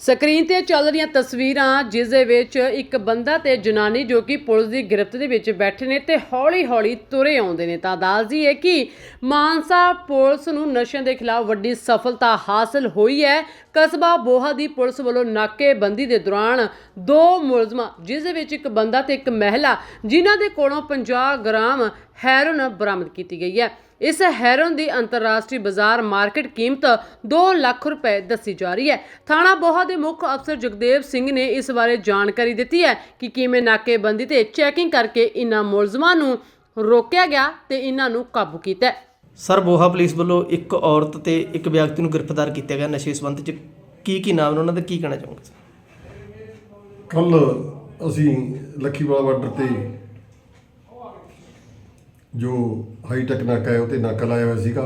Screen ਤੇ ਚੱਲ ਰਹੀਆਂ ਤਸਵੀਰਾਂ, ਜਿਸ ਦੇ ਵਿੱਚ ਇੱਕ ਬੰਦਾ ਤੇ ਜਨਾਨੀ ਜੋ ਕਿ ਪੁਲਿਸ ਦੀ ਗ੍ਰਿਫਤ ਦੇ ਵਿੱਚ ਬੈਠੇ ਨੇ ਤੇ ਹੌਲੀ-ਹੌਲੀ ਤੁਰੇ ਆਉਂਦੇ ਨੇ। ਤਾਂ ਦੱਸਦੀ ਹੈ ਕਿ ਮਾਨਸਾ ਪੁਲਿਸ ਨੂੰ ਨਸ਼ਿਆਂ ਦੇ ਖਿਲਾਫ ਵੱਡੀ ਸਫਲਤਾ ਹਾਸਲ ਹੋਈ ਹੈ। ਕਸਬਾ ਬੋਹਾ ਦੀ ਪੁਲਿਸ ਵੱਲੋਂ ਨਾਕੇਬੰਦੀ ਦੇ ਦੌਰਾਨ ਦੋ ਮੁਲਜ਼ਮਾਂ, ਜਿਸ ਦੇ ਵਿੱਚ ਇੱਕ ਬੰਦਾ ਤੇ ਇੱਕ ਮਹਿਲਾ, ਜਿਨ੍ਹਾਂ ਦੇ ਕੋਲੋਂ 50 ਗ੍ਰਾਮ ਹੈਰੋਨ ਬਰਾਮਦ ਕੀਤੀ ਗਈ ਹੈ। ਇਸ ਹੈਰੋਨ ਦੀ ਅੰਤਰਰਾਸ਼ਟਰੀ ਬਾਜ਼ਾਰ ਮਾਰਕੀਟ ਕੀਮਤ 2 ਲੱਖ ਰੁਪਏ ਦੱਸੀ ਜਾ ਰਹੀ ਹੈ। ਥਾਣਾ ਬੋਹਾ ਦੇ ਮੁੱਖ ਅਫਸਰ ਜਗਦੇਵ ਸਿੰਘ ਨੇ ਇਸ ਬਾਰੇ ਜਾਣਕਾਰੀ ਦਿੱਤੀ ਹੈ ਕਿ ਕਿਵੇਂ ਨਾਕੇਬੰਦੀ ਤੇ ਚੈਕਿੰਗ ਕਰਕੇ ਇਨ੍ਹਾਂ ਮੁਲਜ਼ਮਾਂ ਨੂੰ ਰੋਕਿਆ ਗਿਆ ਤੇ ਇਹਨਾਂ ਨੂੰ ਕਾਬੂ ਕੀਤਾ। ਸਰ ਬੋਹਾ ਪੁਲਿਸ ਵੱਲੋਂ ਇੱਕ ਔਰਤ ਤੇ ਇੱਕ ਵਿਅਕਤੀ ਨੂੰ ਗ੍ਰਿਫਤਾਰ ਕੀਤਾ ਗਿਆ ਨਸ਼ੇ ਸੰਬੰਧ ਚ। ਕੀ ਕੀ ਨਾਮ ਨੇ ਉਹਨਾਂ ਦਾ? ਕੀ ਕਹਿਣਾ ਚਾਹੋਗੇ? ਸਰ ਕੱਲ ਅਸੀਂ ਲੱਖੀਵਾਲਾ ਬਾਰਡਰ ਤੇ ਜੋ ਹਾਈਟੈਕ ਨਾਕਾ ਹੈ ਉਹ ਤੇ ਨਾਕਾ ਲਾਇਆ ਹੋਇਆ ਸੀਗਾ।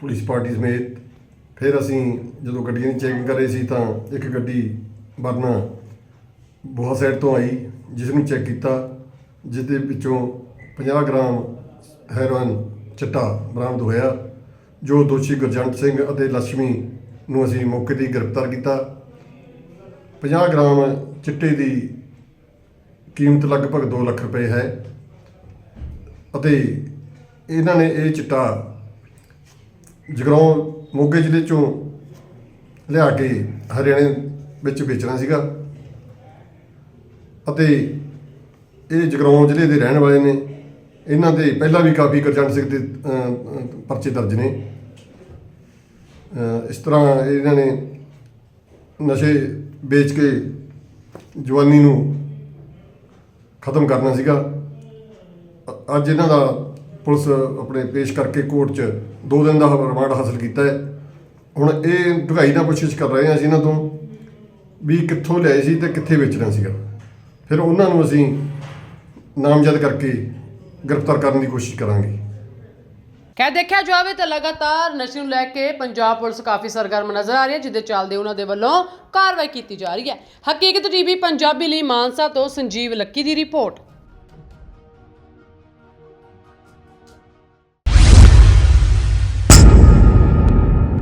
ਪੁਲਿਸ ਪਾਰਟੀ ਸਮੇਤ। ਫਿਰ ਅਸੀਂ ਜਦੋਂ ਗੱਡੀਆਂ ਦੀ ਚੈਕਿੰਗ ਕਰ ਰਹੇ ਸੀ ਤਾਂ ਇੱਕ ਗੱਡੀ ਵਰਨਾ ਬੋਹਾ ਸਾਈਡ ਤੋਂ ਆਈ, ਜਿਸ ਨੂੰ ਚੈੱਕ ਕੀਤਾ ਜਿਸ ਦੇ ਵਿੱਚੋਂ 50 ਗ੍ਰਾਮ ਹੈਰੋਇਨ ਚਿੱਟਾ ਬਰਾਮਦ ਹੋਇਆ, ਜੋ ਦੋਸ਼ੀ ਗੁਰਜੰਟ ਸਿੰਘ ਅਤੇ ਲక్ష్ਮੀ ਨੂੰ ਅਸੀਂ ਮੌਕੇ ਤੇ ਗ੍ਰਿਫਤਾਰ ਕੀਤਾ। 50 ਗ੍ਰਾਮ ਚਿੱਟੇ ਦੀ ਕੀਮਤ ਲਗਭਗ 2 ਲੱਖ ਰੁਪਏ ਹੈ। ਅਤੇ ਇਹਨਾਂ ਨੇ ਇਹ ਚਿੱਟਾ ਜਗਰਾਉਂ ਮੋਗੇ ਜ਼ਿਲ੍ਹੇ ਚੋਂ ਲਿਆ ਕੇ ਹਰਿਆਣੇ ਵਿੱਚ ਵੇਚਣਾ ਸੀਗਾ ਅਤੇ ਇਹ ਜਗਰਾਉਂ ਜ਼ਿਲ੍ਹੇ ਦੇ ਰਹਿਣ ਵਾਲੇ ਨੇ। ਇਹਨਾਂ ਦੇ ਪਹਿਲਾਂ ਵੀ ਕਾਫੀ ਕਰਜਨ ਸਿੰਘ ਦੇ ਪਰਚੇ ਦਰਜ ਨੇ। ਇਸ ਤਰ੍ਹਾਂ ਇਹਨਾਂ ਨੇ ਨਸ਼ੇ ਵੇਚ ਕੇ ਜਵਾਨੀ ਨੂੰ ਖਤਮ ਕਰਨਾ ਸੀਗਾ। ਅੱਜ ਇਹਨਾਂ ਦਾ ਪੁਲਿਸ ਆਪਣੇ ਪੇਸ਼ ਕਰਕੇ ਕੋਰਟ 'ਚ 2 ਦਿਨ ਦਾ ਰਿਮਾਂਡ ਹਾਸਲ ਕੀਤਾ ਹੈ। ਹੁਣ ਇਹ ਢੁਕਾਈ ਦਾ ਕੋਸ਼ਿਸ਼ ਕਰ ਰਹੇ ਹਾਂ ਅਸੀਂ ਇਹਨਾਂ ਤੋਂ ਵੀ ਕਿੱਥੋਂ ਲਿਆਏ ਸੀ ਤੇ ਕਿੱਥੇ ਵੇਚਣਾ ਸੀਗਾ। ਫਿਰ ਉਹਨਾਂ ਨੂੰ ਅਸੀਂ ਨਾਮਜ਼ਦ ਕਰਕੇ ਗ੍ਰਿਫਤਾਰ ਕਰਨ ਦੀ ਕੋਸ਼ਿਸ਼ ਕਰਾਂਗੇ। ਕਹਿ ਦੇਖਿਆ ਜਾਵੇ ਤਾਂ ਲਗਾਤਾਰ ਨਸ਼ੇ ਨੂੰ ਲੈ ਕੇ ਪੰਜਾਬ ਪੁਲਿਸ ਕਾਫੀ ਸਰਗਰਮ ਨਜ਼ਰ ਆ ਰਹੀ ਹੈ, ਜਿਹਦੇ ਚੱਲਦੇ ਉਹਨਾਂ ਦੇ ਵੱਲੋਂ ਕਾਰਵਾਈ ਕੀਤੀ ਜਾ ਰਹੀ ਹੈ। ਹਕੀਕਤ ਟੀਵੀ ਪੰਜਾਬੀ ਲਈ ਮਾਨਸਾ ਤੋਂ ਸੰਜੀਵ ਲੱਕੀ ਦੀ ਰਿਪੋਰਟ।